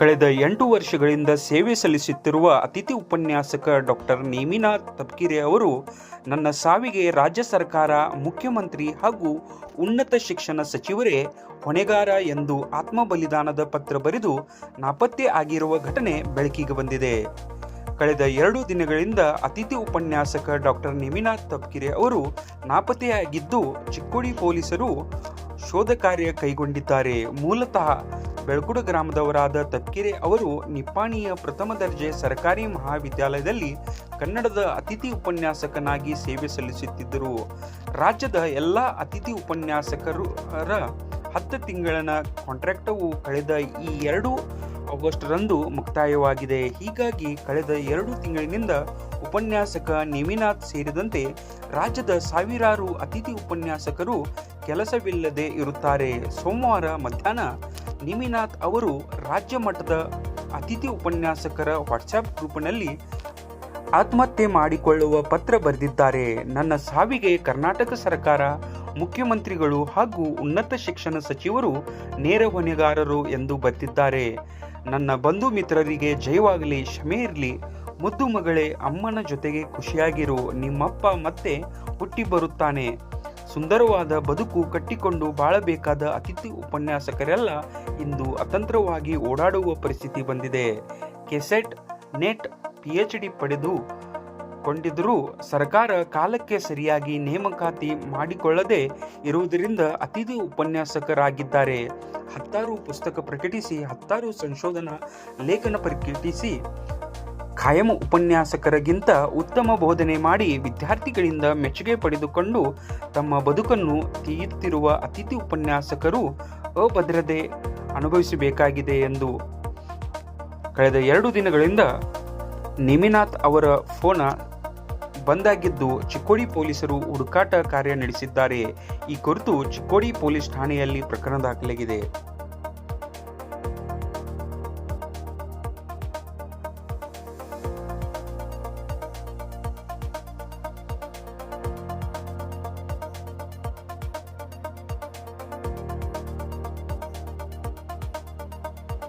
ಕಳೆದ ಎಂಟು ವರ್ಷಗಳಿಂದ ಸೇವೆ ಸಲ್ಲಿಸುತ್ತಿರುವ ಅತಿಥಿ ಉಪನ್ಯಾಸಕ ಡಾಕ್ಟರ್ ನೇಮಿನಾಥ್ ತಪ್ಕಿರೆ ಅವರು ನನ್ನ ಸಾವಿಗೆ ರಾಜ್ಯ ಸರ್ಕಾರ, ಮುಖ್ಯಮಂತ್ರಿ ಹಾಗೂ ಉನ್ನತ ಶಿಕ್ಷಣ ಸಚಿವರೇ ಹೊಣೆಗಾರ ಎಂದು ಆತ್ಮ ಬಲಿದಾನದ ಪತ್ರ ಬರೆದು ನಾಪತ್ತೆ ಆಗಿರುವ ಘಟನೆ ಬೆಳಕಿಗೆ ಬಂದಿದೆ. ಕಳೆದ ಎರಡು ದಿನಗಳಿಂದ ಅತಿಥಿ ಉಪನ್ಯಾಸಕ ಡಾಕ್ಟರ್ ನೇಮಿನಾಥ್ ತಪ್ಕಿರೆ ಅವರು ನಾಪತ್ತೆಯಾಗಿದ್ದು ಚಿಕ್ಕೋಡಿ ಪೊಲೀಸರು ಶೋಧ ಕಾರ್ಯ ಕೈಗೊಂಡಿದ್ದಾರೆ. ಮೂಲತಃ ಬೆಳಕುಡ ಗ್ರಾಮದವರಾದ ತಕ್ಕಿರೆ ಅವರು ನಿಪ್ಪಾಣಿಯ ಪ್ರಥಮ ದರ್ಜೆ ಸರ್ಕಾರಿ ಮಹಾವಿದ್ಯಾಲಯದಲ್ಲಿ ಕನ್ನಡದ ಅತಿಥಿ ಉಪನ್ಯಾಸಕನಾಗಿ ಸೇವೆ ಸಲ್ಲಿಸುತ್ತಿದ್ದರು. ರಾಜ್ಯದ ಎಲ್ಲ ಅತಿಥಿ ಉಪನ್ಯಾಸಕರ ಹತ್ತು ತಿಂಗಳಿನ ಕಾಂಟ್ರಾಕ್ಟವು ಕಳೆದ ಈ ಎರಡು ಆಗಸ್ಟ್ರಂದು ಮುಕ್ತಾಯವಾಗಿದೆ. ಹೀಗಾಗಿ ಕಳೆದ ಎರಡು ತಿಂಗಳಿನಿಂದ ಉಪನ್ಯಾಸಕ ನೇಮಿನಾಥ್ ಸೇರಿದಂತೆ ರಾಜ್ಯದ ಸಾವಿರಾರು ಅತಿಥಿ ಉಪನ್ಯಾಸಕರು ಕೆಲಸವಿಲ್ಲದೆ ಇರುತ್ತಾರೆ. ಸೋಮವಾರ ಮಧ್ಯಾಹ್ನ ನೇಮಿನಾಥ್ ಅವರು ರಾಜ್ಯ ಮಟ್ಟದ ಅತಿಥಿ ಉಪನ್ಯಾಸಕರ ವಾಟ್ಸಾಪ್ ಗ್ರೂಪ್ನಲ್ಲಿ ಆತ್ಮಹತ್ಯೆ ಮಾಡಿಕೊಳ್ಳುವ ಪತ್ರ ಬರೆದಿದ್ದಾರೆ. ನನ್ನ ಸಾವಿಗೆ ಕರ್ನಾಟಕ ಸರ್ಕಾರ, ಮುಖ್ಯಮಂತ್ರಿಗಳು ಹಾಗೂ ಉನ್ನತ ಶಿಕ್ಷಣ ಸಚಿವರು ನೇರ ಹೊಣೆಗಾರರು ಎಂದು ಬರೆದಿದ್ದಾರೆ. ನನ್ನ ಬಂಧು ಮಿತ್ರರಿಗೆ ಜಯವಾಗಲಿ, ಕ್ಷಮೆ ಇರಲಿ. ಮುದ್ದು ಮಗಳೇ, ಅಮ್ಮನ ಜೊತೆಗೆ ಖುಷಿಯಾಗಿರು. ನಿಮ್ಮಪ್ಪ ಮತ್ತೆ ಹುಟ್ಟಿ ಬರುತ್ತಾನೆ. ಸುಂದರವಾದ ಬದುಕು ಕಟ್ಟಿಕೊಂಡು ಬಾಳಬೇಕಾದ ಅತಿಥಿ ಉಪನ್ಯಾಸಕರೆಲ್ಲ ಇಂದು ಅತಂತ್ರವಾಗಿ ಓಡಾಡುವ ಪರಿಸ್ಥಿತಿ ಬಂದಿದೆ. KSET, NET P H D ಪಡೆದು ಕೊಂಡಿದ್ದರೂ ಸರ್ಕಾರ ಕಾಲಕ್ಕೆ ಸರಿಯಾಗಿ ನೇಮಕಾತಿ ಮಾಡಿಕೊಳ್ಳದೆ ಇರುವುದರಿಂದ ಅತಿಥಿ ಉಪನ್ಯಾಸಕರಾಗಿದ್ದಾರೆ. ಹತ್ತಾರು ಪುಸ್ತಕ ಪ್ರಕಟಿಸಿ, ಹತ್ತಾರು ಸಂಶೋಧನಾ ಲೇಖನ ಪ್ರಕಟಿಸಿ ಖಾಯಂ ಉಪನ್ಯಾಸಕರಿಗಿಂತ ಉತ್ತಮ ಬೋಧನೆ ಮಾಡಿ ವಿದ್ಯಾರ್ಥಿಗಳಿಂದ ಮೆಚ್ಚುಗೆ ಪಡೆದುಕೊಂಡು ತಮ್ಮ ಬದುಕನ್ನು ತೀಯುತ್ತಿರುವ ಅತಿಥಿ ಉಪನ್ಯಾಸಕರು ಅಭದ್ರತೆ ಅನುಭವಿಸಬೇಕಾಗಿದೆ ಎಂದು. ಕಳೆದ ಎರಡು ದಿನಗಳಿಂದ ನೇಮಿನಾಥ್ ಅವರ ಫೋನ ಬಂದಾಗಿದ್ದು ಚಿಕ್ಕೋಡಿ ಪೊಲೀಸರು ಹುಡುಕಾಟ ಕಾರ್ಯ ನಡೆಸಿದ್ದಾರೆ. ಈ ಕುರಿತು ಚಿಕ್ಕೋಡಿ ಪೊಲೀಸ್ ಠಾಣೆಯಲ್ಲಿ ಪ್ರಕರಣ ದಾಖಲಾಗಿದೆ.